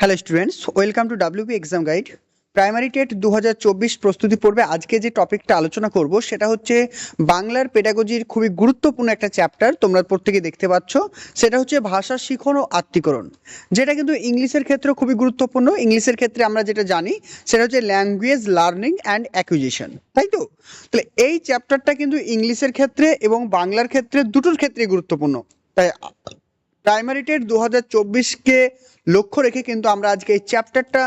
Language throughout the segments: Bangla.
Hello students welcome to WP exam guide primary TET দুহাজার চব্বিশ প্রস্তুতি পর্বে আজকে যে টপিকটা আলোচনা করব, সেটা হচ্ছে বাংলার পেডাগজির খুবই গুরুত্বপূর্ণ একটা চ্যাপ্টার তোমরা প্রত্যেকে দেখতে পাচ্ছ। সেটা হচ্ছে ভাষা শিখন ও আত্মীকরণ, যেটা কিন্তু ইংলিশের ক্ষেত্রে খুবই গুরুত্বপূর্ণ। ইংলিশের ক্ষেত্রে আমরা যেটা জানি, সেটা হচ্ছে ল্যাঙ্গুয়েজ লার্নিং অ্যান্ড অ্যাকুইজিশন তাই তো? তাহলে এই চ্যাপ্টারটা কিন্তু ইংলিশের ক্ষেত্রে এবং বাংলার ক্ষেত্রে দুটোর ক্ষেত্রে গুরুত্বপূর্ণ। তাই প্রাইমারি টেট দু হাজার চব্বিশকে লক্ষ্য রেখে কিন্তু আমরা আজকে এই চ্যাপ্টারটা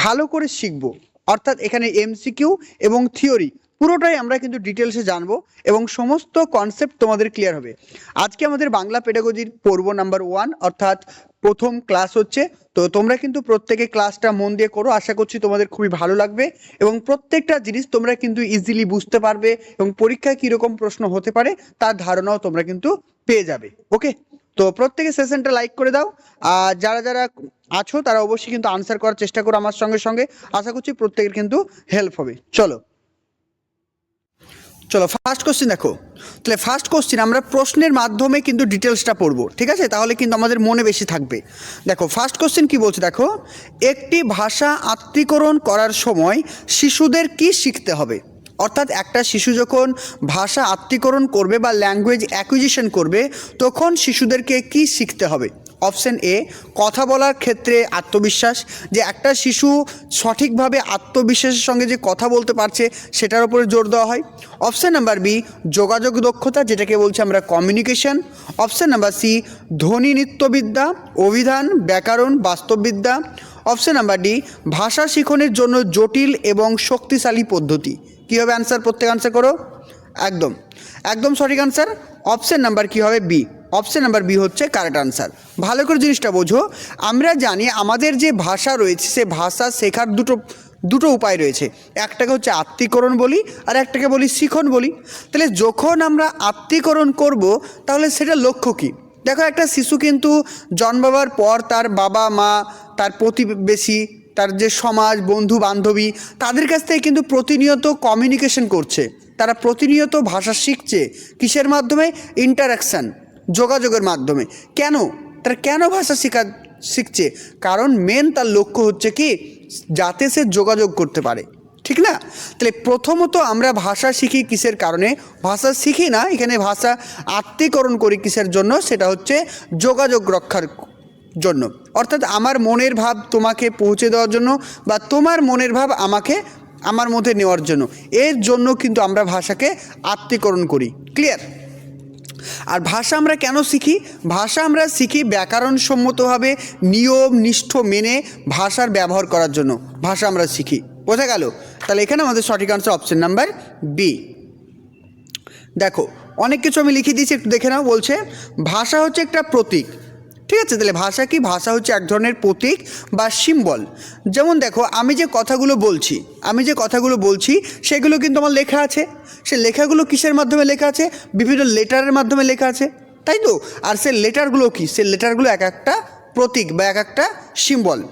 ভালো করে শিখব। অর্থাৎ এখানে এমসিকিউ এবং থিওরি, পুরোটাই আমরা কিন্তু ডিটেলসে জানব এবং সমস্ত কনসেপ্ট তোমাদের ক্লিয়ার হবে। আজকে আমাদের বাংলা পেডাগজির পর্ব নাম্বার ওয়ান, অর্থাৎ প্রথম ক্লাস হচ্ছে। তো তোমরা কিন্তু প্রত্যেকে ক্লাসটা মন দিয়ে করো, আশা করছি তোমাদের খুবই ভালো লাগবে এবং প্রত্যেকটা জিনিস তোমরা কিন্তু ইজিলি বুঝতে পারবে এবং পরীক্ষায় কীরকম প্রশ্ন হতে পারে তার ধারণাও তোমরা কিন্তু পেয়ে যাবে। ওকে তো প্রত্যেকে সেশনটা লাইক করে দাও। আর যারা যারা আছো, তারা অবশ্যই কিন্তু আনসার করার চেষ্টা করো আমার সঙ্গে সঙ্গে। আশা করছি প্রত্যেকের কিন্তু হেল্প হবে। চলো। চলো ফার্স্ট কোশ্চেন দেখো। তাহলে ফার্স্ট কোশ্চেন আমরা প্রশ্নের মাধ্যমে কিন্তু ডিটেলসটা পড়ব, ঠিক আছে? তাহলে কিন্তু আমাদের মনে বেশি থাকবে। দেখো ফার্স্ট কোশ্চেন কি বলছে? দেখো, একটি ভাষা আত্মীকরণ করার সময় শিশুদের কি শিখতে হবে? অর্থাৎ একটা শিশু যখন ভাষা আত্মীকরণ করবে বা ল্যাঙ্গুয়েজ অ্যাকুইজিশন করবে, তখন শিশুদেরকে কি শিখতে হবে? অপশন এ কথা বলার ক্ষেত্রে আত্মবিশ্বাস। যে একটা শিশু সঠিকভাবে আত্মবিশ্বাসের সঙ্গে যে কথা বলতে পারছে, সেটার উপরে জোর দেওয়া হয়। অপশান নাম্বার বি যোগাযোগ দক্ষতা, যেটাকে বলছি আমরা কমিউনিকেশন অপশন নাম্বার সি ধ্বনি নৃত্যবিদ্যা, অভিধান, ব্যাকরণ, বাস্তববিদ্যা। অপশান নাম্বার ডি ভাষা শিখনের জন্য জটিল এবং শক্তিশালী পদ্ধতি। কী হবে অ্যান্সার প্রত্যেক আনসার করো? একদম। একদম সঠিক আনসার অপশন নাম্বার কী হবে? বি অপশন নাম্বার বি হচ্ছে কারেক্ট আনসার ভালো করে জিনিসটা বোঝো। আমরা জানি আমাদের যে ভাষা রয়েছে, সে ভাষা শেখার দুটো দুটো উপায় রয়েছে। একটাকে হচ্ছে আত্মীকরণ বলি, আর একটাকে বলি শিখন বলি। তাহলে যখন আমরা আত্মীকরণ করব, তাহলে সেটা লক্ষ্য কী? দেখো একটা শিশু কিন্তু জন্মাবার পর তার বাবা মা তার প্রতিবেশী তার যে সমাজ, বন্ধু, বান্ধবী, তাদের কাছ থেকে কিন্তু প্রতিনিয়ত কমিউনিকেশন করছে। তারা প্রতিনিয়ত ভাষা শিখছে কিসের মাধ্যমে? ইন্টারাকশান যোগাযোগের মাধ্যমে। কেন? তারা কেন ভাষা শেখা, শিখছে? কারণ মেন তার লক্ষ্য হচ্ছে কি? যাতে সে যোগাযোগ করতে পারে। ঠিক না? তাহলে প্রথমত আমরা ভাষা শিখি কিসের কারণে? ভাষা শিখি না, এখানে ভাষা আত্মীকরণ করি কিসের জন্য? সেটা হচ্ছে যোগাযোগ রক্ষার জন্য। অর্থাৎ আমার মনের ভাব তোমাকে পৌঁছে দেওয়ার জন্য বা তোমার মনের ভাব আমাকে, আমার মধ্যে নেওয়ার জন্য। এর জন্য কিন্তু আমরা ভাষাকে আত্মীকরণ করি। ক্লিয়ার আর ভাষা আমরা কেন শিখি? ভাষা আমরা শিখি ব্যাকরণসম্মতভাবে নিয়ম, নিষ্ঠ মেনে ভাষার ব্যবহার করার জন্য। ভাষা আমরা শিখি। বোঝা গেল? তাহলে এখানে আমাদের সঠিক আনসার অপশন নাম্বার বি দেখো, অনেক কিছু আমি লিখে দিয়েছি, একটু দেখে নাও। বলছে, ভাষা হচ্ছে একটা প্রতীক। ঠিক আছে, তাহলে ভাষা কি? ভাষা হচ্ছে এক ধরনের প্রতীক বা সিম্বল যেমন দেখো, আমি যে কথাগুলো বলছি, আমি যে কথাগুলো বলছি, সেগুলো কিন্তু আমার লেখা আছে। সে লেখাগুলো কিসের মাধ্যমে লেখা আছে? বিভিন্ন লেটারের মাধ্যমে লেখা আছে। তাই তো? আর সে লেটারগুলো কি? সে লেটারগুলো এক একটা প্রতীক বা এক একটা সিম্বল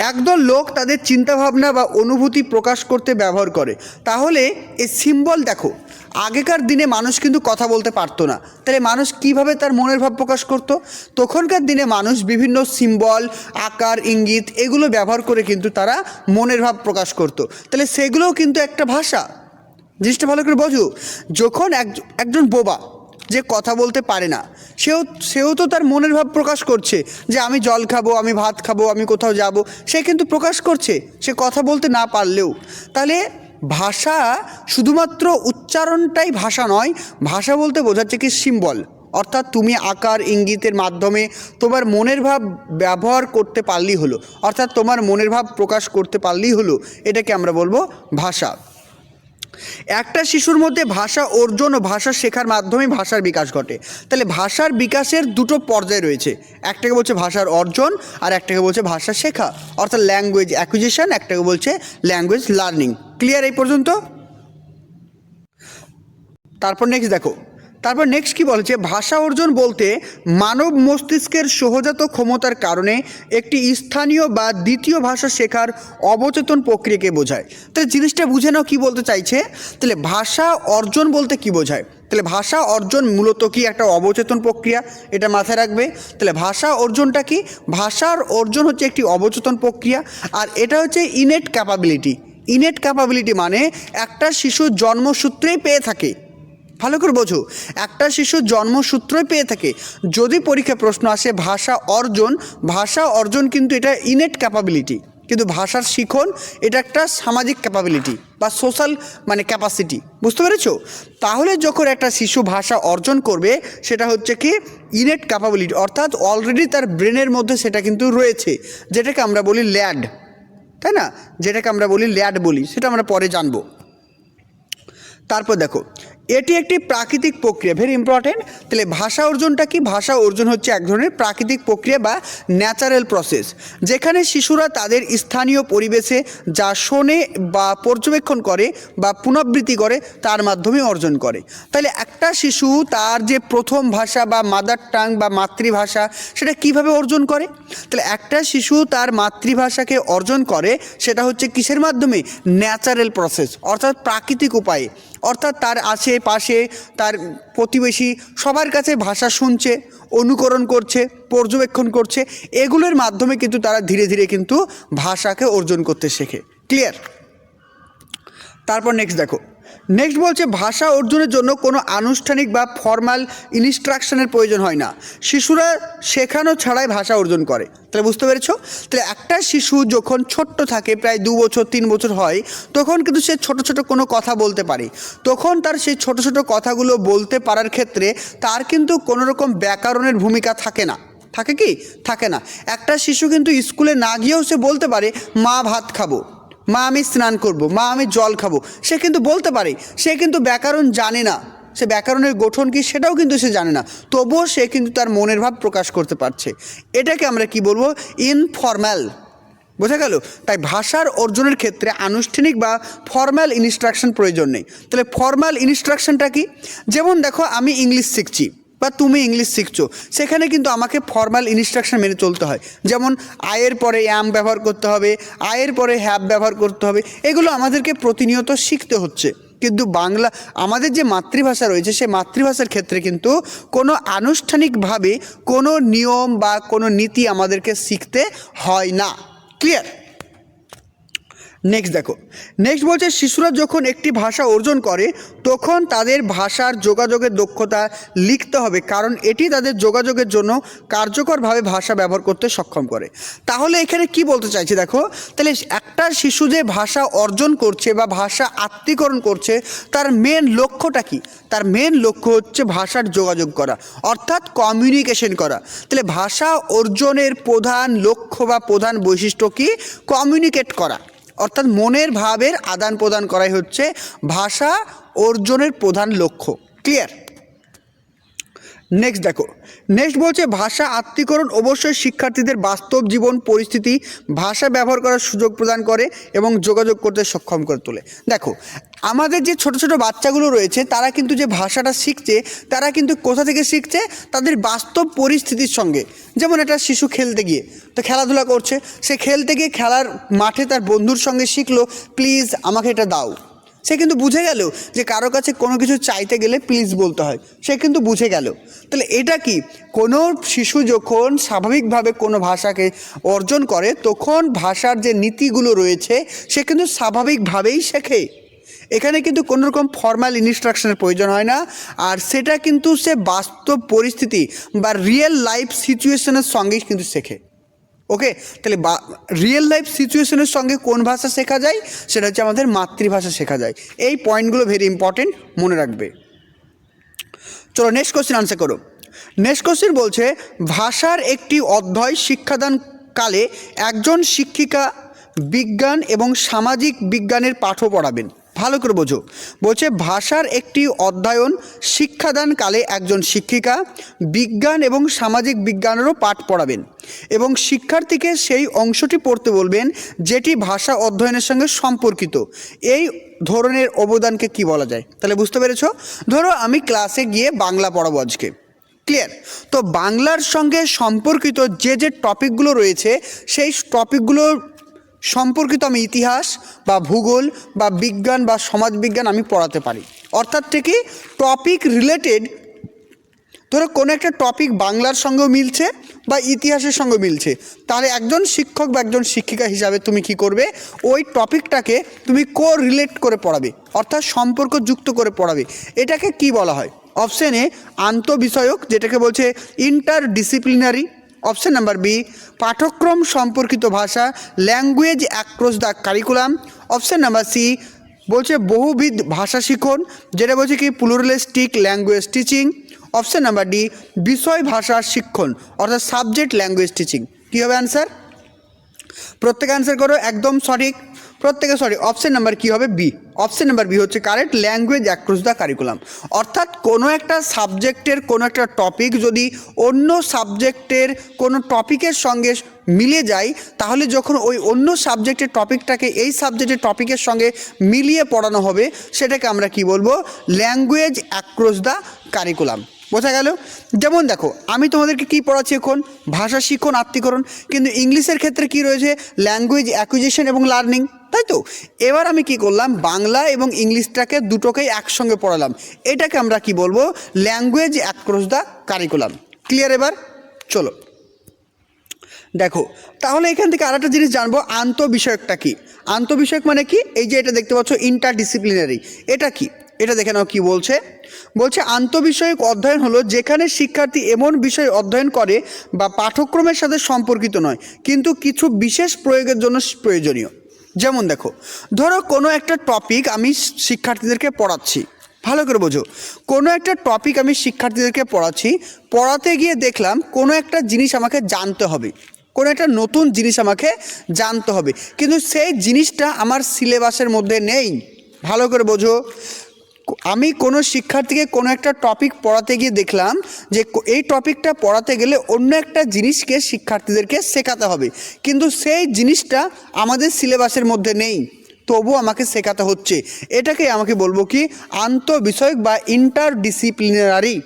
একদল লোক তাদের চিন্তাভাবনা বা অনুভূতি প্রকাশ করতে ব্যবহার করে। তাহলে এই সিম্বল দেখো, আগেকার দিনে মানুষ কিন্তু কথা বলতে পারতো না। তাহলে মানুষ কীভাবে তার মনের ভাব প্রকাশ করতো? তখনকার দিনে মানুষ বিভিন্ন সিম্বল আকার, ইঙ্গিত এগুলো ব্যবহার করে কিন্তু তারা মনের ভাব প্রকাশ করতো। তাহলে সেগুলোও কিন্তু একটা ভাষা। জিনিসটা ভালো করে বোঝো। যখন এক একজন বোবা যে কথা বলতে পারে না। সেও সেও তো তার মনের ভাব প্রকাশ করছে যে আমি জল খাব, আমি ভাত খাব, আমি কোথাও যাব। সে কিন্তু প্রকাশ করছে, সে কথা বলতে না পারলেও। তাহলে ভাষা শুধুমাত্র উচ্চারণটাই ভাষা নয়, ভাষা বলতে বোঝাচ্ছে কি সিম্বল অর্থাৎ তুমি আকার, ইঙ্গিতের মাধ্যমে তোমার মনের ভাব ব্যবহার করতে পারলেই হলো। অর্থাৎ তোমার মনের ভাব প্রকাশ করতে পারলেই হলো। এটাকে আমরা বলব ভাষা। একটা শিশুর মধ্যে ভাষা অর্জন ও ভাষা শেখার মাধ্যমে ভাষার বিকাশ ঘটে। তাহলে ভাষার বিকাশের দুটো পর্যায় রয়েছে। একটাকে বলছে ভাষার অর্জন আর একটাকে বলছে ভাষা শেখা। অর্থাৎ ল্যাঙ্গুয়েজ অ্যাকুইজিশন একটাকে বলছে ল্যাঙ্গুয়েজ লার্নিং ক্লিয়ার এই পর্যন্ত? তারপর নেক্সট দেখো। তারপর নেক্সট কি বলেছে? ভাষা অর্জন বলতে মানব মস্তিষ্কের সহজাত ক্ষমতার কারণে একটি স্থানীয় বা দ্বিতীয় ভাষা শেখার অবচেতন প্রক্রিয়াকে বোঝায়। তাহলে জিনিসটা বুঝে নাও কী বলতে চাইছে? তাহলে ভাষা অর্জন বলতে কি বোঝায়? তাহলে ভাষা অর্জন মূলত কি একটা অবচেতন প্রক্রিয়া? এটা মাথায় রাখবে। তাহলে ভাষা অর্জনটা কি? ভাষার অর্জন হচ্ছে একটি অবচেতন প্রক্রিয়া আর এটা হচ্ছে ইনেট ক্যাপাবিলিটি ইনেট ক্যাপাবিলিটি মানে একটা শিশু জন্মসূত্রেই পেয়ে থাকে। ভালো করে বোঝো। একটা শিশু জন্মসূত্রই পেয়ে থাকে। যদি পরীক্ষা প্রশ্ন আসে, ভাষা অর্জন ভাষা অর্জন কিন্তু এটা ইনেট ক্যাপাবিলিটি কিন্তু ভাষার শিখন, এটা একটা সামাজিক ক্যাপাবিলিটি বা সোশ্যাল মানে ক্যাপাসিটি বুঝতে পেরেছ? তাহলে যখন একটা শিশু ভাষা অর্জন করবে, সেটা হচ্ছে কি ইনেট ক্যাপাবিলিটি অর্থাৎ অলরেডি তার ব্রেনের মধ্যে সেটা কিন্তু রয়েছে। যেটাকে আমরা বলি ল্যাড। তাই না? যেটাকে আমরা বলি ল্যাড বলি, সেটা আমরা পরে জানব। তারপর দেখো এটি একটি প্রাকৃতিক প্রক্রিয়া ভেরি ইম্পর্টেন্ট তাহলে ভাষা অর্জনটা কি? ভাষা অর্জন হচ্ছে এক ধরনের প্রাকৃতিক প্রক্রিয়া বা ন্যাচারাল প্রসেস যেখানে শিশুরা তাদের স্থানীয় পরিবেশে যা শোনে বা পর্যবেক্ষণ করে বা পুনরাবৃত্তি করে, তার মাধ্যমে অর্জন করে। তাহলে একটা শিশু তার যে প্রথম ভাষা বা মাদার টাং বা মাতৃভাষা, সেটা কীভাবে অর্জন করে? তাহলে একটা শিশু তার মাতৃভাষাকে অর্জন করে, সেটা হচ্ছে কিসের মাধ্যমে? ন্যাচারাল প্রসেস অর্থাৎ প্রাকৃতিক উপায়ে। অর্থাৎ তার আশেপাশে, তার প্রতিবেশী সবার কাছে ভাষা শুনছে, অনুকরণ করছে, পর্যবেক্ষণ করছে। এগুলোর মাধ্যমে কিন্তু তারা ধীরে ধীরে কিন্তু ভাষাকে অর্জন করতে শেখে। ক্লিয়ার তারপর নেক্সট দেখো। নেক্সট বলছে, ভাষা অর্জনের জন্য কোনো আনুষ্ঠানিক বা ফর্মাল ইনস্ট্রাকশনের প্রয়োজন হয় না। শিশুরা শেখানো ছাড়াই ভাষা অর্জন করে। তাহলে বুঝতে পেরেছ? তাহলে একটা শিশু যখন ছোট্ট থাকে, প্রায় দু বছর, তিন বছর হয়, তখন কিন্তু সে ছোট ছোট কোনো কথা বলতে পারে। তখন তার সেই ছোট ছোট কথাগুলো বলতে পারার ক্ষেত্রে তার কিন্তু কোনো রকম ব্যাকরণের ভূমিকা থাকে না। থাকে কি? থাকে না। একটা শিশু কিন্তু স্কুলে না গিয়েও সে বলতে পারে, মা ভাত খাব। মা আমি স্নান করব, মা আমি জল খাব। সে কিন্তু বলতে পারে, সে কিন্তু ব্যাকরণ জানে না। সে ব্যাকরণের গঠন কি সেটাও কিন্তু সে জানে না। তবুও সে কিন্তু তার মনের ভাব প্রকাশ করতে পারছে। এটাকে আমরা কি বলব? ইনফর্ম্যাল বোঝা গেল? তাই ভাষার অর্জনের ক্ষেত্রে আনুষ্ঠানিক বা ফর্ম্যাল ইনস্ট্রাকশন প্রয়োজন নেই। তাহলে ফর্ম্যাল ইনস্ট্রাকশনটা কি? যেমন দেখো, আমি ইংলিশ শিখছি। বা তুমি ইংলিশ শিখছো, সেখানে কিন্তু আমাকে ফর্মাল ইনস্ট্রাকশন মেনে চলতে হয়। যেমন, আয়ের পরে অ্যাম ব্যবহার করতে হবে, আয়ের পরে হ্যাব ব্যবহার করতে হবে, এগুলো আমাদেরকে প্রতিনিয়ত শিখতে হচ্ছে। কিন্তু বাংলা, আমাদের যে মাতৃভাষা রয়েছে সেই মাতৃভাষার ক্ষেত্রে কিন্তু কোনো আনুষ্ঠানিকভাবে কোনো নিয়ম বা কোনো নীতি আমাদেরকে শিখতে হয় না। ক্লিয়ার নেক্সট দেখো। নেক্সট বলছে, শিশুরা যখন একটি ভাষা অর্জন করে, তখন তাদের ভাষার যোগাযোগের দক্ষতা লিখতে হবে, কারণ এটি তাদের যোগাযোগের জন্য কার্যকরভাবে ভাষা ব্যবহার করতে সক্ষম করে। তাহলে এখানে কি বলতে চাইছি দেখো? তাহলে একটা শিশু যে ভাষা অর্জন করছে বা ভাষা আত্মীকরণ করছে, তার মেন লক্ষ্যটা কি? তার মেন লক্ষ্য হচ্ছে ভাষার যোগাযোগ করা, অর্থাৎ কমিউনিকেশন করা। তাহলে ভাষা অর্জনের প্রধান লক্ষ্য বা প্রধান বৈশিষ্ট্য কি? কমিউনিকেট করা। অর্থাৎ মনের ভাবের আদান প্রদান করাই হচ্ছে ভাষা অর্জনের প্রধান লক্ষ্য। ক্লিয়ার নেক্সট দেখো। নেক্সট বলছে ভাষা আত্মীকরণ অবশ্যই শিক্ষার্থীদের বাস্তব জীবন, পরিস্থিতি, ভাষা ব্যবহার করার সুযোগ প্রদান করে এবং যোগাযোগ করতে সক্ষম করে তোলে। দেখো, আমাদের যে ছোট ছোট বাচ্চাগুলো রয়েছে, তারা কিন্তু যে ভাষাটা শিখছে, তারা কিন্তু কোথা থেকে শিখছে? তাদের বাস্তব পরিস্থিতির সঙ্গে। যেমন একটা শিশু খেলতে গিয়ে, তো খেলাধুলা করছে, সে খেলতে গিয়ে খেলার মাঠে তার বন্ধুর সঙ্গে শিখলো, প্লিজ আমাকে এটা দাও। সে কিন্তু বুঝে গেল যে কারও কাছে কোনো কিছু চাইতে গেলে প্লিজ বলতে হয়। সে কিন্তু বুঝে গেল। তাহলে এটা কি? কোনো শিশু যখন স্বাভাবিকভাবে কোনো ভাষাকে অর্জন করে, তখন ভাষার যে নীতিগুলো রয়েছে, সে কিন্তু স্বাভাবিকভাবেই শেখে। এখানে কিন্তু কোনো রকম ফর্মাল ইনস্ট্রাকশনের প্রয়োজন হয় না। আর সেটা কিন্তু সে বাস্তব পরিস্থিতি বা রিয়েল লাইফ সিচুয়েশনের সঙ্গেই কিন্তু শেখে। ওকে তাহলে বা রিয়েল লাইফ সিচুয়েশনের সঙ্গে কোন ভাষা শেখা যায়? সেটা হচ্ছে আমাদের মাতৃভাষা শেখা যায়। এই পয়েন্টগুলো ভেরি ইম্পর্টেন্ট মনে রাখবে। চলো নেক্সট কোশ্চেন আনসার করো। নেক্সট কোশ্চেন বলছে, ভাষার একটি অধ্যায় শিক্ষাদান কালে একজন শিক্ষিকা বিজ্ঞান এবং সামাজিক বিজ্ঞানের পাঠও পড়াবেন। ভালো করে বোঝো। বলছে, ভাষার একটি অধ্যয়ন শিক্ষাদানকালে একজন শিক্ষিকা, বিজ্ঞান এবং সামাজিক বিজ্ঞানেরও পাঠ পড়াবেন এবং শিক্ষার্থীকে সেই অংশটি পড়তে বলবেন যেটি ভাষা অধ্যয়নের সঙ্গে সম্পর্কিত। এই ধরনের অবদানকে কি বলা যায়? তাহলে বুঝতে পেরেছ? ধরো, আমি ক্লাসে গিয়ে বাংলা পড়াবো আজকে। ক্লিয়ার? তো বাংলার সঙ্গে সম্পর্কিত যে যে টপিকগুলো রয়েছে, সেই টপিকগুলো সম্পর্কিত আমি ইতিহাস বা ভূগোল বা বিজ্ঞান বা সমাজবিজ্ঞান আমি পড়াতে পারি। অর্থাৎ থেকে টপিক রিলেটেড ধরো কোনো একটা টপিক বাংলার সঙ্গেও মিলছে বা ইতিহাসের সঙ্গে মিলছে, তাহলে একজন শিক্ষক বা একজন শিক্ষিকা হিসাবে তুমি কি করবে? ওই টপিকটাকে তুমি কো রিলেট করে পড়াবে, অর্থাৎ সম্পর্ক যুক্ত করে পড়াবে। এটাকে কি বলা হয়? অপশানে আন্তঃবিষয়ক, যেটাকে বলছে interdisciplinary option number B পাঠ্যক্রম সম্পর্কিত ভাষা language across the curriculum option number C বলছে বহুবিধ ভাষা শিখন, যেটা বলছে কি pluralistic language teaching option number D বিষয় ভাষা শিক্ষণ, অর্থাৎ সাবজেক্ট ল্যাঙ্গুয়েজ টিচিং কী হবে অ্যান্সার প্রত্যেক অ্যান্সার করো, একদম সঠিক। প্রত্যেকে সরি অপশন নাম্বার কী হবে? বি অপশন নাম্বার বি হচ্ছে correct language across the curriculum অর্থাৎ কোনো একটা সাবজেক্টের কোনো একটা টপিক যদি অন্য সাবজেক্টের কোনো টপিকের সঙ্গে মিলে যায়, তাহলে যখন ওই অন্য সাবজেক্টের টপিকটাকে এই সাবজেক্টের টপিকের সঙ্গে মিলিয়ে পড়ানো হবে, সেটাকে আমরা কি বলব? ল্যাঙ্গুয়েজ অ্যাক্রস দ্য কারিকুলাম বোঝা গেল? যেমন দেখো, আমি তোমাদেরকে কি পড়াচ্ছি এখন? ভাষা শিক্ষণ আত্মীকরণ, কিন্তু ইংলিশের ক্ষেত্রে কি রয়েছে? ল্যাঙ্গুয়েজ অ্যাকুইজিশন এবং লার্নিং তাই তো? এবার আমি কি করলাম? বাংলা এবং ইংলিশটাকে দুটোকেই একসঙ্গে পড়ালাম। এটাকে আমরা কি বলব? Language across the curriculum clear এবার? চলো। দেখো, তাহলে এখান থেকে আরেকটা জিনিস জানব, আন্তঃবিষয়কটা কি? আন্তঃবিষয়ক মানে কি? এই যে এটা দেখতে পাচ্ছ ইন্টার ডিসিপ্লিনারি এটা কি? এটা দেখে নাও কি বলছে। বলছে, আন্তঃবিষয়ক অধ্যয়ন হলো যেখানে শিক্ষার্থী এমন বিষয় অধ্যয়ন করে বা পাঠ্যক্রমের সাথে সম্পর্কিত নয়, কিন্তু কিছু বিশেষ প্রয়োগের জন্য প্রয়োজনীয়। যেমন দেখো, ধরো কোনো একটা টপিক আমি শিক্ষার্থীদেরকে পড়াচ্ছি, ভালো করে বোঝো। কোনো একটা টপিক আমি শিক্ষার্থীদেরকে পড়াচ্ছি, পড়াতে গিয়ে দেখলাম কোনো একটা জিনিস আমাকে জানতে হবে, কোনো একটা নতুন জিনিস আমাকে জানতে হবে, কিন্তু সেই জিনিসটা আমার সিলেবাসের মধ্যে নেই। ভালো করে বোঝো। আমি কোনো শিক্ষার্থীকে কোনো একটা টপিক পড়াতে গিয়ে দেখলাম যে এই টপিকটা পড়াতে গেলে অন্য একটা জিনিসকে শিক্ষার্থীদেরকে শেখাতে হবে। কিন্তু সেই জিনিসটা আমাদের সিলেবাসের মধ্যে নেই। তবু আমাকে শেখাতে হচ্ছে। এটাকে আমাকে বলব কি, আন্তঃবিষয়ক বা ইন্টার ডিসিপ্লিনারি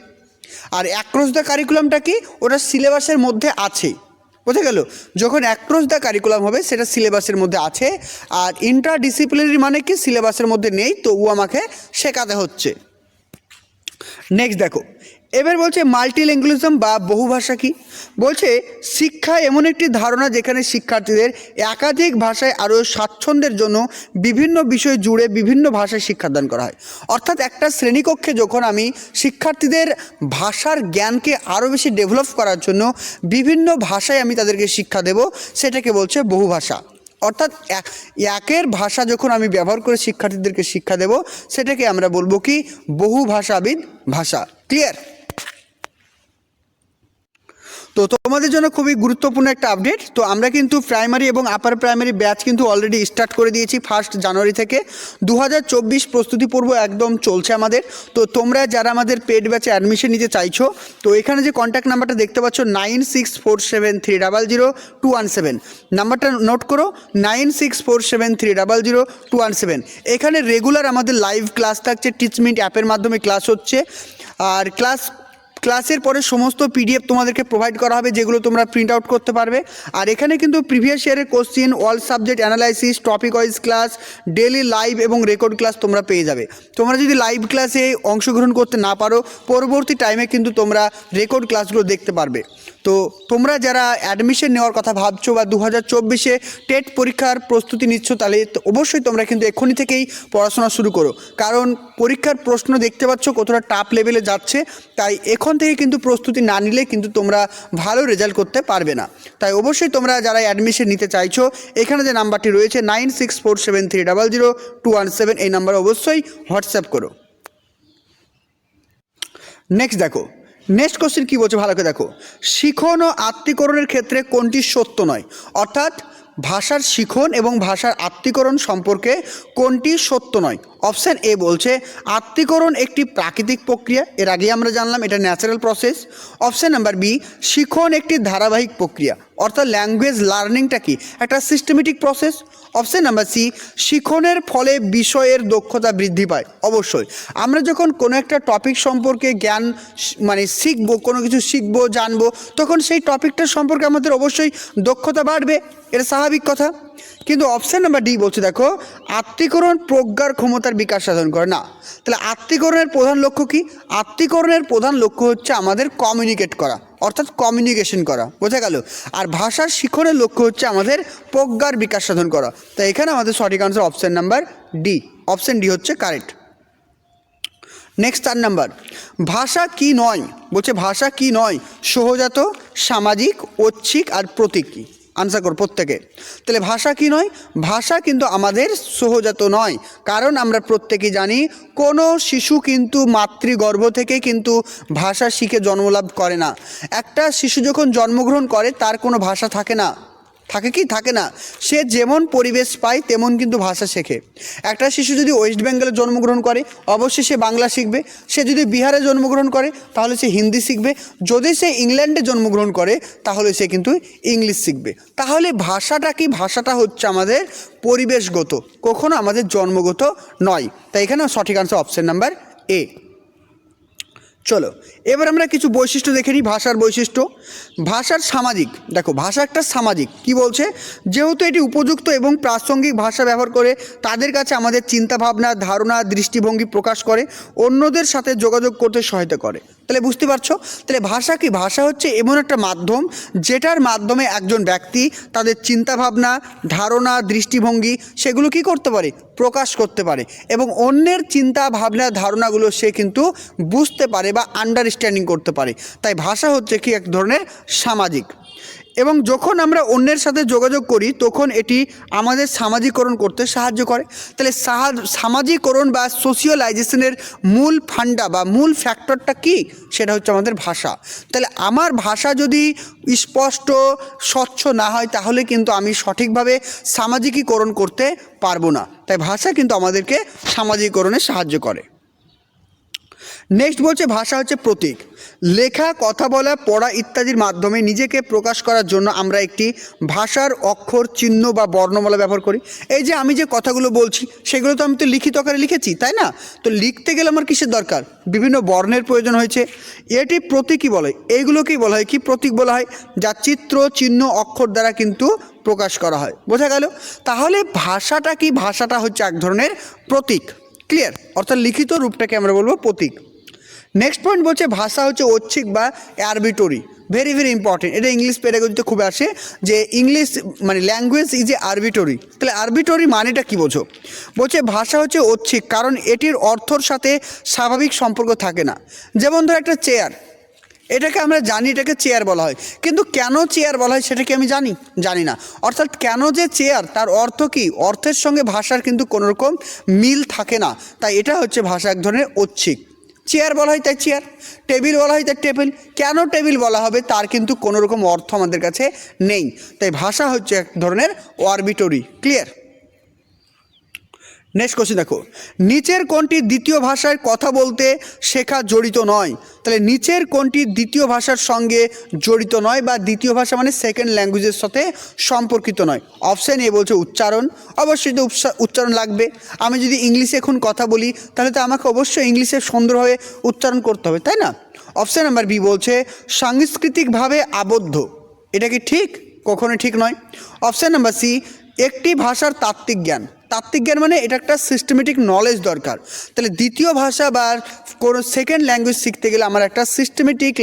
আর অ্যাক্রস দ্য কারিকুলামটা কি, ওটা সিলেবাসের মধ্যে আছে। বোঝা গেল? যখন অ্যাক্রস দ্য কারিকুলাম হবে, সেটা সিলেবাসের মধ্যে আছে, আর ইন্টার ডিসিপ্লিনারি মানে কি? সিলেবাসের মধ্যে নেই তবু আমাকে শেখাতে হচ্ছে। নেক্সট দেখো এবার বলছে মাল্টিল্যাঙ্গুয়ালিজম বা বহুভাষা কি? বলছে শিক্ষা এমন একটি ধারণা যেখানে শিক্ষার্থীদের একাধিক ভাষায় আরও স্বাচ্ছন্দ্যের জন্য বিভিন্ন বিষয় জুড়ে বিভিন্ন ভাষায় শিক্ষাদান করা হয়। অর্থাৎ একটা শ্রেণীকক্ষে যখন আমি শিক্ষার্থীদের ভাষার জ্ঞানকে আরও বেশি ডেভেলপ করার জন্য বিভিন্ন ভাষায় আমি তাদেরকে শিক্ষা দেব, সেটাকে বলছে বহুভাষা অর্থাৎ এক, একের ভাষা যখন আমি ব্যবহার করে শিক্ষার্থীদেরকে শিক্ষা দেব, সেটাকে আমরা বলব কি? বহু ভাষাবিদ ভাষা। ক্লিয়ার তো তোমাদের জন্য খুবই গুরুত্বপূর্ণ একটা আপডেট তো আমরা কিন্তু প্রাইমারি এবং আপার প্রাইমারি ব্যাচ কিন্তু অলরেডি স্টার্ট করে দিয়েছি ফার্স্ট জানুয়ারি থেকে। দু প্রস্তুতি পূর্ব একদম চলছে আমাদের। তো তোমরা যারা আমাদের পেড ব্যাচে অ্যাডমিশন নিতে চাইছো, তো এখানে যে কন্ট্যাক্ট নাম্বারটা দেখতে পাচ্ছ nine six four seven three double zero two one seven নাম্বারটা নোট করো nine six four seven three double zero two one seven এখানে রেগুলার আমাদের লাইভ ক্লাস থাকছে টিচমিন্ট অ্যাপের মাধ্যমে ক্লাস হচ্ছে। আর ক্লাস ক্লাসের পরে সমস্ত পিডিএফ তোমাদেরকে প্রোভাইড করা হবে, যেগুলো তোমরা প্রিন্ট আউট করতে পারবে। আর এখানে কিন্তু প্রিভিয়াস ইয়ারের question all subject analysis topic wise class daily live এবং রেকর্ড ক্লাস তোমরা পেয়ে যাবে। তোমরা যদি লাইভ ক্লাসে অংশগ্রহণ করতে না পারো, পরবর্তী টাইমে কিন্তু তোমরা রেকর্ড ক্লাসগুলো দেখতে পারবে। তো তোমরা যারা অ্যাডমিশন নেওয়ার কথা ভাবছ বা দু হাজার চব্বিশে টেট পরীক্ষার প্রস্তুতি নিচ্ছ, তাহলে অবশ্যই তোমরা কিন্তু এক্ষুনি থেকেই পড়াশোনা শুরু করো। কারণ পরীক্ষার প্রশ্ন দেখতে পাচ্ছ কতটা টাপ লেভেলে যাচ্ছে, তাই এখন থেকে কিন্তু প্রস্তুতি না নিলে কিন্তু তোমরা ভালো রেজাল্ট করতে পারবে না। তাই অবশ্যই তোমরা যারা অ্যাডমিশন নিতে চাইছো, এখানে যে নাম্বারটি রয়েছে nine six four seven three double zero two one seven, এই নাম্বারে অবশ্যই হোয়াটসঅ্যাপ করো। নেক্সট দেখো নেক্সট কোশ্চেন কী বলছে? ভালো করে দেখো। শিখন ও আত্মীকরণের ক্ষেত্রে কোনটি সত্য নয়? অর্থাৎ ভাষার শিখন এবং ভাষার আত্মীকরণ সম্পর্কে কোনটি সত্য নয়? অপশান এ বলছে, আত্মীকরণ একটি প্রাকৃতিক প্রক্রিয়া, এর আগেই আমরা জানলাম এটা natural process option number B, শিখন একটি ধারাবাহিক প্রক্রিয়া, অর্থাৎ ল্যাঙ্গুয়েজ লার্নিংটা কি? একটা systematic process option number C, শিখনের ফলে বিষয়ের দক্ষতা বৃদ্ধি পায়। অবশ্যই, আমরা যখন কোনো একটা টপিক সম্পর্কে জ্ঞান মানে শিখব, কোনো কিছু শিখব, জানব, তখন সেই টপিকটা সম্পর্কে আমাদের অবশ্যই দক্ষতা বাড়বে। এটা স্বাভাবিক কথা। কিন্তু অপশান নাম্বার ডি বলছে, দেখো, আত্মীকরণ প্রজ্ঞার ক্ষমতার বিকাশ সাধন করে। না, তাহলে আত্মীকরণের প্রধান লক্ষ্য কি? আত্মীকরণের প্রধান লক্ষ্য হচ্ছে আমাদের কমিউনিকেট করা, অর্থাৎ কমিউনিকেশন করা, বোঝা গেল? আর ভাষার শিখনের লক্ষ্য হচ্ছে আমাদের প্রজ্ঞার বিকাশ সাধন করা। তাই এখানে আমাদের সঠিক answer option number D option D হচ্ছে কারেক্ট নেক্সট চার নাম্বার ভাষা কি নয়? বলছে, ভাষা কি নয়? সহজাত, সামাজিক, ঐচ্ছিক আর প্রতীকী আনসার কর প্রত্যেকে। তাহলে ভাষা কি নয়? ভাষা কিন্তু আমাদের সহজাত নয়। কারণ আমরা প্রত্যেকেই জানি, কোনো শিশু কিন্তু মাতৃগর্ভ থেকে কিন্তু ভাষা শিখে জন্মলাভ করে না। একটা শিশু যখন জন্মগ্রহণ করে, তার কোনো ভাষা থাকে না। থাকে কি? থাকে না। সে যেমন পরিবেশ পায়, তেমন কিন্তু ভাষা শেখে। একটা শিশু যদি ওয়েস্ট বেঙ্গলে জন্মগ্রহণ করে, অবশ্যই সে বাংলা শিখবে। সে যদি বিহারে জন্মগ্রহণ করে, তাহলে সে হিন্দি শিখবে। যদি সে ইংল্যান্ডে জন্মগ্রহণ করে, তাহলে সে কিন্তু ইংলিশ শিখবে। তাহলে ভাষাটা কি? ভাষাটা হচ্ছে আমাদের পরিবেশগত। কখনো আমাদের জন্মগত নয়। তাই এখানে সঠিক আনসার অপশন নাম্বার এ চলো, এবার আমরা কিছু বৈশিষ্ট্য দেখে নিই ভাষার বৈশিষ্ট্য। ভাষার সামাজিক, দেখো, ভাষা একটা সামাজিক, কি বলছে? যেহেতু এটি উপযুক্ত এবং প্রাসঙ্গিক ভাষা ব্যবহার করে, তাদের কাছে আমাদের চিন্তাভাবনা, ধারণা, দৃষ্টিভঙ্গি প্রকাশ করে, অন্যদের সাথে যোগাযোগ করতে সহায়তা করে। তাহলে বুঝতে পারছ? তাহলে ভাষা কি? ভাষা হচ্ছে এমন একটা মাধ্যম যেটার মাধ্যমে একজন ব্যক্তি তাদের চিন্তাভাবনা, ধারণা, দৃষ্টিভঙ্গি সেগুলো কি করতে পারে? প্রকাশ করতে পারে। এবং অন্যের চিন্তা ভাবনা ধারণাগুলো সে কিন্তু বুঝতে পারে বা আন্ডারস্ট্যান্ডিং করতে পারে। তাই ভাষা হচ্ছে কি এক ধরনের সামাজিক। এবং যখন আমরা অন্যের সাথে যোগাযোগ করি, তখন এটি আমাদের সামাজিকরণ করতে সাহায্য করে। তাহলে সামাজিকরণ বা সোশিয়ালাইজেশনের মূল ফান্ডা বা মূল ফ্যাক্টরটা কি? সেটা হচ্ছে আমাদের ভাষা। তাহলে আমার ভাষা যদি স্পষ্ট, স্বচ্ছ না হয়, তাহলে কিন্তু আমি সঠিকভাবে সামাজিকীকরণ করতে পারব না। তাই ভাষা কিন্তু আমাদেরকে সামাজিকরণে সাহায্য করে। নেক্সট বলছে ভাষা হচ্ছে প্রতীক। লেখা, কথা বলা, পড়া ইত্যাদির মাধ্যমে নিজেকে প্রকাশ করার জন্য আমরা একটি ভাষার অক্ষর, চিহ্ন বা বর্ণমালা ব্যবহার করি। এই যে আমি যে কথাগুলো বলছি, সেগুলো তো আমি তো লিখিত আকারে লিখেছি, তাই না? তো লিখতে গেলে আমার কিসের দরকার? বিভিন্ন বর্ণের প্রয়োজন হয়েছে। এটি প্রতীকই বলে, এইগুলোকেই বলা হয়, কি প্রতীক বলা হয়? যা চিত্র, চিহ্ন, অক্ষর দ্বারা কিন্তু প্রকাশ করা হয়। বোঝা গেল? তাহলে ভাষাটা কি? ভাষাটা হচ্ছে এক ধরনের প্রতীক। ক্লিয়ার অর্থাৎ লিখিত রূপটাকে আমরা বলব প্রতীক। নেক্সট পয়েন্ট বলছে ভাষা হচ্ছে ঐচ্ছিক বা আরবিটরি ভেরি ভেরি ইম্পর্টেন্ট এটা ইংলিশ পেডাগজিতে খুব আসে যে ইংলিশ মানে ল্যাঙ্গুয়েজ ইজ এ আরবিটরি তাহলে আরবিটরি মানেটা কি বোঝো? বলছে ভাষা হচ্ছে ঐচ্ছিক, কারণ এটির অর্থর সাথে স্বাভাবিক সম্পর্ক থাকে না। যেমন ধর একটা চেয়ার এটাকে আমরা জানি এটাকে চেয়ার বলা হয়। কিন্তু কেন চেয়ার বলা হয় সেটা কি আমি জানি? জানি না। অর্থাৎ কেন যে চেয়ার তার অর্থ কি? অর্থের সঙ্গে ভাষার কিন্তু কোনো রকম মিল থাকে না। তাই এটা হচ্ছে ভাষা এক ধরনের ঐচ্ছিক। চেয়ার বলা হয় তাই চেয়ার টেবিল বলা হয় তাই টেবিল কেন টেবিল বলা হবে? তার কিন্তু কোনো রকম অর্থ আমাদের কাছে নেই। তাই ভাষা হচ্ছে এক ধরনের অরবিটরি ক্লিয়ার নেক্সট কোশ্চেন দেখো। নিচের কোনটি দ্বিতীয় ভাষায় কথা বলতে শেখা জড়িত নয়? তাহলে নিচের কোনটি দ্বিতীয় ভাষার সঙ্গে জড়িত নয় বা দ্বিতীয় ভাষা মানে সেকেন্ড ল্যাঙ্গুয়েজের সাথে সম্পর্কিত নয়? অপশান এ বলছে উচ্চারণ। অবশ্যই তো উচ্চারণ লাগবে। আমি যদি ইংলিশে এখন কথা বলি, তাহলে তো আমাকে অবশ্যই ইংলিশে সুন্দরভাবে উচ্চারণ করতে হবে, তাই না? অপশান নাম্বার বি বলছে সাংস্কৃতিকভাবে আবদ্ধ। এটা কি ঠিক? কখনো ঠিক নয়। অপশান নাম্বার সি একটি ভাষার তাত্ত্বিক জ্ঞান। তাত্ত্বিক জ্ঞান মানে এটা একটা সিস্টেমেটিক নলেজ দরকার। তাহলে দ্বিতীয় ভাষা বা কোনো সেকেন্ড ল্যাঙ্গুয়েজ শিখতে গেলে আমার একটা সিস্টেমেটিক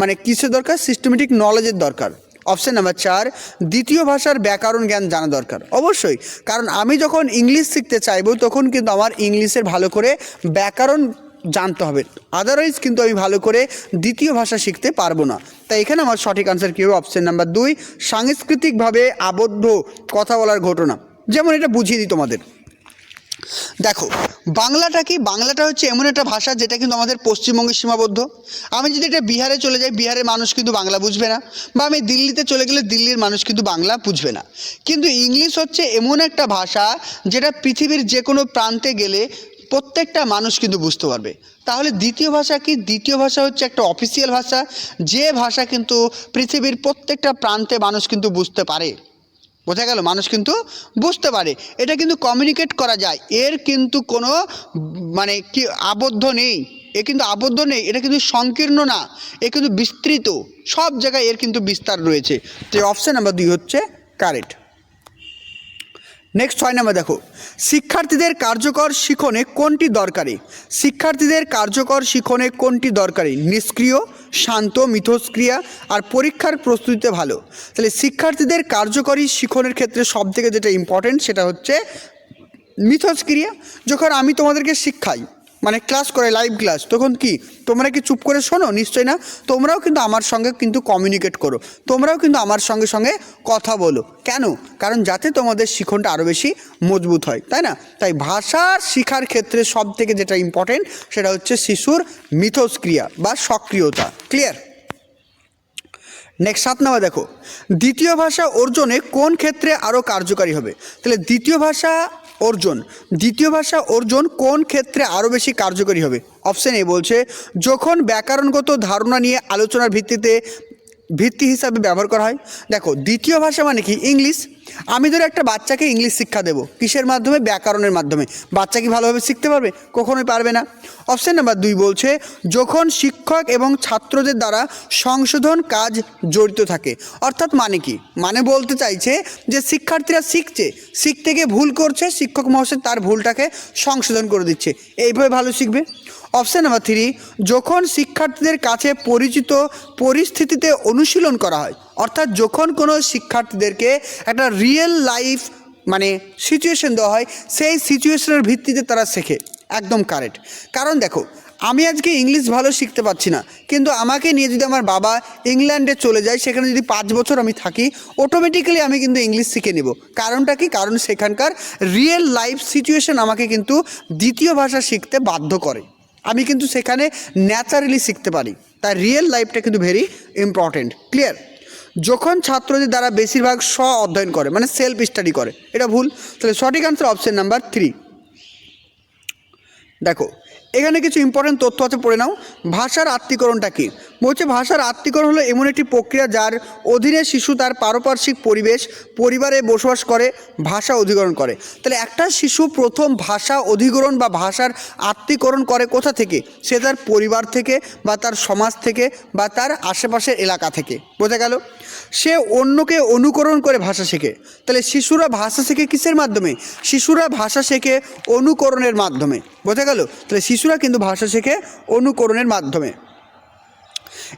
মানে কিসের দরকার সিস্টেমেটিক নলেজের দরকার। অপশান নাম্বার চার, দ্বিতীয় ভাষার ব্যাকরণ জ্ঞান জানা দরকার। অবশ্যই, কারণ আমি যখন ইংলিশ শিখতে চাইব, তখন কিন্তু আমার ইংলিশের ভালো করে ব্যাকরণ জানতে হবে। আদারওয়াইজ কিন্তু আমি ভালো করে দ্বিতীয় ভাষা শিখতে পারব না। তাই এখানে আমার সঠিক আনসার কী হবে? অপশন নাম্বার দুই, সাংস্কৃতিকভাবে আবদ্ধ কথা বলার ঘটনা। যেমন এটা বুঝিয়ে দিই তোমাদের। দেখো, বাংলাটা কি? বাংলাটা হচ্ছে এমন একটা ভাষা যেটা কিন্তু আমাদের পশ্চিমবঙ্গে সীমাবদ্ধ। আমি যদি এটা বিহারে চলে যাই, বিহারের মানুষ কিন্তু বাংলা বুঝবে না। বা আমি দিল্লিতে চলে গেলে দিল্লির মানুষ কিন্তু বাংলা বুঝবে না। কিন্তু ইংলিশ হচ্ছে এমন একটা ভাষা যেটা পৃথিবীর যে কোনো প্রান্তে গেলে প্রত্যেকটা মানুষ কিন্তু বুঝতে পারবে। তাহলে দ্বিতীয় ভাষা কি? দ্বিতীয় ভাষা হচ্ছে একটা অফিসিয়াল ভাষা। যে ভাষা কিন্তু পৃথিবীর প্রত্যেকটা প্রান্তে মানুষ কিন্তু বুঝতে পারে। বোঝা গেল? মানুষ কিন্তু বুঝতে পারে। এটা কিন্তু কমিউনিকেট করা যায়। এর কিন্তু কোনো মানে কি, আবদ্ধ নেই। এ কিন্তু আবদ্ধ নেই। এটা কিন্তু সংকীর্ণ না। এ কিন্তু বিস্তৃত। সব জায়গায় এর কিন্তু বিস্তার রয়েছে। তো অপশান নাম্বার দুই হচ্ছে কারেক্ট নেক্সট ছয় নম্বর দেখো। শিক্ষার্থীদের কার্যকর শিখনে কোনটি দরকারি? শিক্ষার্থীদের কার্যকর শিখনে কোনটি দরকারি? নিষ্ক্রিয়, শান্ত, মিথস্ক্রিয়া আর পরীক্ষার প্রস্তুতিতে ভালো। তাহলে শিক্ষার্থীদের কার্যকরী শিখনের ক্ষেত্রে সব থেকে যেটা ইম্পর্টেন্ট সেটা হচ্ছে মিথস্ক্রিয়া। যখন আমি তোমাদেরকে শিক্ষাই মানে ক্লাস করে লাইভ ক্লাস তখন কি? তোমরা কি চুপ করে শোনো? নিশ্চয়ই না। তোমরাও কিন্তু আমার সঙ্গে কিন্তু কমিউনিকেট করো। তোমরাও কিন্তু আমার সঙ্গে সঙ্গে কথা বলো। কেন? কারণ যাতে তোমাদের শিখনটা আরও বেশি মজবুত হয়, তাই না? তাই ভাষা শেখার ক্ষেত্রে সব থেকে যেটা ইম্পর্টেন্ট সেটা হচ্ছে শিশুর মিথস্ক্রিয়া বা সক্রিয়তা। ক্লিয়ার নেক্সট সাত নাম্বার দেখো। দ্বিতীয় ভাষা অর্জনে কোন ক্ষেত্রে আরও কার্যকারী হবে? তাহলে দ্বিতীয় ভাষা অর্জন। দ্বিতীয় ভাষা অর্জন কোন ক্ষেত্রে আরও বেশি কার্যকরী হবে? অপশন এ বলছে, যখন ব্যাকরণগত ধারণা নিয়ে আলোচনার ভিত্তিতে ভিত্তি হিসাবে ব্যবহার করা হয়। দেখো, দ্বিতীয় ভাষা মানে কি? ইংলিশ আমি ধরো একটা বাচ্চাকে ইংলিশ শিক্ষা দেবো। কিসের মাধ্যমে? ব্যাকরণের মাধ্যমে। বাচ্চা কি ভালোভাবে শিখতে পারবে? কখনোই পারবে না। অপশন নাম্বার দুই বলছে, যখন শিক্ষক এবং ছাত্রদের দ্বারা সংশোধন কাজ জড়িত থাকে, অর্থাৎ মানে কি? মানে বলতে চাইছে যে শিক্ষার্থীরা শিখছে, শিখতে গিয়ে ভুল করছে, শিক্ষক মহাশয় তার ভুলটাকে সংশোধন করে দিচ্ছে। এইভাবে ভালো শিখবে? অপশান নাম্বার থ্রি যখন শিক্ষার্থীদের কাছে পরিচিত পরিস্থিতিতে অনুশীলন করা হয় অর্থাৎ যখন কোনো শিক্ষার্থীদেরকে একটা রিয়েল লাইফ মানে সিচুয়েশন দেওয়া হয়, সেই সিচুয়েশনের ভিত্তিতে তারা শেখে। একদম কারেক্ট কারণ দেখো, আমি আজকে ইংলিশ ভালো শিখতে পারছি না, কিন্তু আমাকে নিয়ে যদি আমার বাবা ইংল্যান্ডে চলে যায়, সেখানে যদি পাঁচ বছর আমি থাকি অটোমেটিক্যালি আমি কিন্তু ইংলিশ শিখে নেব। কারণটা কি? কারণ সেখানকার রিয়েল লাইফ সিচুয়েশন আমাকে কিন্তু দ্বিতীয় ভাষা শিখতে বাধ্য করে। আমি কিন্তু সেখানে ন্যাচারালি শিখতে পারি। তাই রিয়েল লাইফটা কিন্তু ভেরি ইম্পর্টেন্ট ক্লিয়ার যখন ছাত্রদের দ্বারা বেশিরভাগ স্ব অধ্যয়ন করে মানে সেলফ স্টাডি করে, এটা ভুল। তাহলে সঠিক আনসার অপশন নাম্বার থ্রি দেখো, এখানে কিছু ইম্পর্টেন্ট তথ্য আছে, পড়ে নাও। ভাষার আত্মীকরণটা কী? বলছে ভাষার আত্মীকরণ হলো এমন একটি প্রক্রিয়া যার অধীনে শিশু তার পারপার্শ্বিক পরিবেশ, পরিবারে বসবাস করে, ভাষা অধিগ্রহণ করে। তাহলে একটা শিশু প্রথম ভাষা অধিগ্রহণ বা ভাষার আত্মীকরণ করে কোথা থেকে? সে তার পরিবার থেকে বা তার সমাজ থেকে বা তার আশেপাশের এলাকা থেকে। বোঝা গেল? সে অন্যকে অনুকরণ করে ভাষা শেখে। তাহলে শিশুরা ভাষা শেখে কিসের মাধ্যমে? শিশুরা ভাষা শেখে অনুকরণের মাধ্যমে। বোঝা গেল? তাহলে শিশুরা কিন্তু ভাষা শেখে অনুকরণের মাধ্যমে।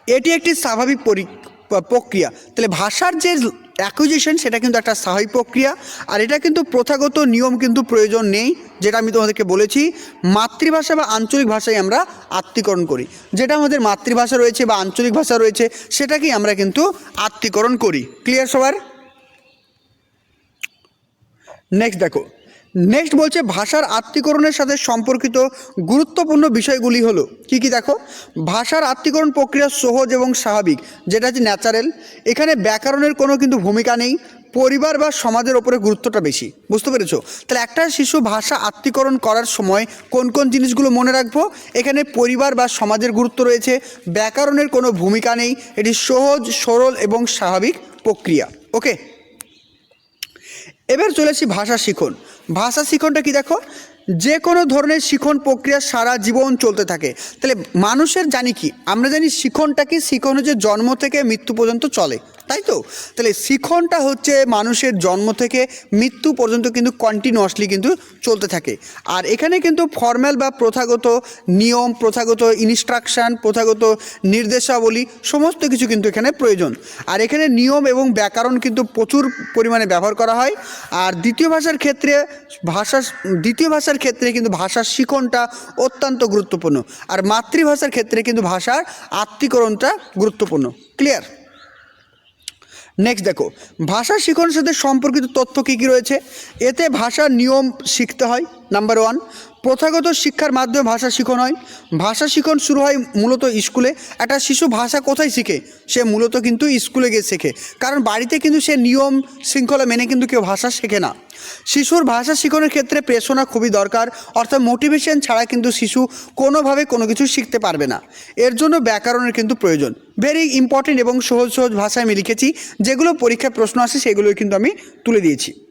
এটি একটি স্বাভাবিক পরি- প্রক্রিয়া। তাহলে ভাষার যে অ্যাকুইজিশন সেটা কিন্তু একটা স্বাভাবিক প্রক্রিয়া। আর এটা কিন্তু প্রথাগত নিয়ম কিন্তু প্রয়োজন নেই, যেটা আমি তোমাদেরকে বলেছি। মাতৃভাষা বা আঞ্চলিক ভাষায় আমরা আত্মীকরণ করি। যেটা আমাদের মাতৃভাষা রয়েছে বা আঞ্চলিক ভাষা রয়েছে, সেটাকেই আমরা কিন্তু আত্মীকরণ করি। ক্লিয়ার সবার? নেক্সট দেখো। নেক্সট বলছে ভাষার আত্মীকরণের সাথে সম্পর্কিত গুরুত্বপূর্ণ বিষয়গুলি হলো, কি কি দেখো? ভাষার আত্মীকরণ প্রক্রিয়া সহজ এবং স্বাভাবিক, যেটা হচ্ছে ন্যাচারাল এখানে ব্যাকরণের কোনো কিন্তু ভূমিকা নেই, পরিবার বা সমাজের ওপরে গুরুত্বটা বেশি, বুঝতে পেরেছ? তাহলে একটা শিশু ভাষা আত্মীকরণ করার সময় কোন কোন জিনিসগুলো মনে রাখব? এখানে পরিবার বা সমাজের গুরুত্ব রয়েছে, ব্যাকরণের কোনো ভূমিকা নেই, এটি সহজ, সরল এবং স্বাভাবিক প্রক্রিয়া ওকে এবার চলে আসি ভাষা শিখন। ভাষা শিখনটা কি দেখো? যে কোনো ধরনের শিখন প্রক্রিয়া সারা জীবন চলতে থাকে। তাহলে মানুষের জানি কি? আমরা জানি শিখনটা কি? শিখন হচ্ছে জন্ম থেকে মৃত্যু পর্যন্ত চলে। তাই তো? তাহলে শিখনটা হচ্ছে মানুষের জন্ম থেকে মৃত্যু পর্যন্ত কিন্তু কন্টিনিউয়াসলি কিন্তু চলতে থাকে। আর এখানে কিন্তু ফর্ম্যাল বা প্রথাগত নিয়ম, প্রথাগত ইনস্ট্রাকশান প্রথাগত নির্দেশাবলী সমস্ত কিছু কিন্তু এখানে প্রয়োজন। আর এখানে নিয়ম এবং ব্যাকরণ কিন্তু প্রচুর পরিমাণে ব্যবহার করা হয়। আর দ্বিতীয় ভাষার ক্ষেত্রে ভাষা দ্বিতীয় ভাষার ক্ষেত্রে কিন্তু ভাষার শিখনটা অত্যন্ত গুরুত্বপূর্ণ। আর মাতৃভাষার ক্ষেত্রে কিন্তু ভাষার আত্মীকরণটা গুরুত্বপূর্ণ। ক্লিয়ার নেক্সট দেখো, ভাষা শিখনের সাথে সম্পর্কিত তথ্য কী কী রয়েছে? এতে ভাষার নিয়ম শিখতে হয়। নাম্বার ওয়ান প্রথাগত শিক্ষার মাধ্যমে ভাষা শিখন হয় ভাষা শিখন শুরু হয় মূলত স্কুলে। একটা শিশু ভাষা কোথায় শিখে? সে মূলত কিন্তু স্কুলে গিয়ে শেখে। কারণ বাড়িতে কিন্তু সে নিয়ম শৃঙ্খলা মেনে কিন্তু কেউ ভাষা শেখে না। শিশুর ভাষা শিখনের ক্ষেত্রে প্রেষণা খুবই দরকার। অর্থাৎ মোটিভেশন ছাড়া কিন্তু শিশু কোনোভাবে কোনো কিছু শিখতে পারবে না। এর জন্য ব্যাকরণের কিন্তু প্রয়োজন। ভেরি ইম্পর্টেন্ট এবং সহজ সহজ ভাষায় আমি লিখেছি। যেগুলো পরীক্ষায় প্রশ্ন আসে সেগুলোই কিন্তু আমি তুলে দিয়েছি।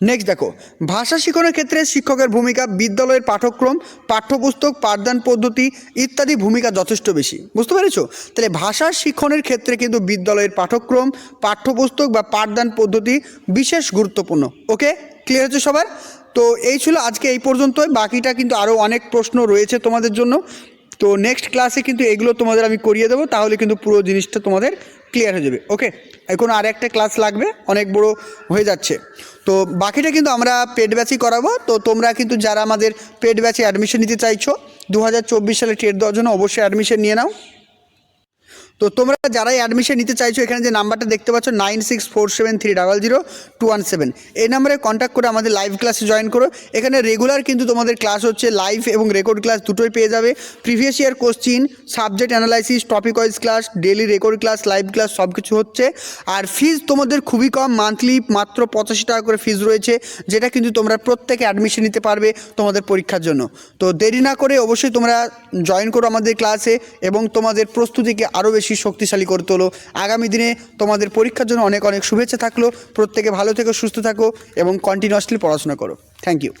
নেক্সট দেখো, ভাষা শিক্ষণের ক্ষেত্রে শিক্ষকের ভূমিকা, বিদ্যালয়ের পাঠ্যক্রম, পাঠ্যপুস্তক, পাঠদান পদ্ধতি ইত্যাদি ভূমিকা যথেষ্ট বেশি। বুঝতে পেরেছ? তাহলে ভাষা শিক্ষণের ক্ষেত্রে কিন্তু বিদ্যালয়ের পাঠ্যক্রম, পাঠ্যপুস্তক বা পাঠদান পদ্ধতি বিশেষ গুরুত্বপূর্ণ। ওকে? ক্লিয়ার হচ্ছে সবার? তো এই ছিল আজকে এই পর্যন্তই। বাকিটা কিন্তু আরও অনেক প্রশ্ন রয়েছে তোমাদের জন্য। তো নেক্সট ক্লাসে কিন্তু এগুলো তোমাদের আমি করিয়ে দেবো, তাহলে কিন্তু পুরো জিনিসটা তোমাদের ক্লিয়ার হয়ে যাবে। ওকে? এখন আর একটা ক্লাস লাগবে, অনেক বড় হয়ে যাচ্ছে। তো বাকিটা কিন্তু আমরা পেড ব্যাচই করাবো। তো তোমরা কিন্তু যারা আমাদের পেড ব্যাচে অ্যাডমিশন নিতে চাইছো দু হাজার চব্বিশ সালে টেট দেওয়ার জন্য অবশ্যই অ্যাডমিশন নিয়ে নাও। তো তোমরা যারাই অ্যাডমিশন নিতে চাইছো, এখানে যে নাম্বারটা দেখতে পাচ্ছ nine six four seven three double zero two one seven এই নাম্বারে কন্ট্যাক্ট করে আমাদের লাইভ ক্লাসে জয়েন করো। এখানে রেগুলার কিন্তু তোমাদের ক্লাস হচ্ছে লাইভ এবং রেকর্ড ক্লাস দুটোই পেয়ে যাবে। Previous year question subject analysis topic wise class daily record class live class সব কিছু হচ্ছে। আর ফিজ তোমাদের খুবই কম মান্থলি মাত্র পঁচাশি টাকা করে ফিজ রয়েছে, যেটা কিন্তু তোমরা প্রত্যেকে অ্যাডমিশন নিতে পারবে তোমাদের পরীক্ষার জন্য। তো দেরি না করে অবশ্যই তোমরা জয়েন করো আমাদের ক্লাসে এবং তোমাদের প্রস্তুতিকে আরও বেশি শক্তিশালী করে তোলো। আগামী দিনে তোমাদের পরীক্ষার জন্য অনেক অনেক শুভেচ্ছা থাকল। প্রত্যেকে ভালো থেকো, সুস্থ থাকো এবং কন্টিনিউয়াসলি পড়াশোনা করো। Thank you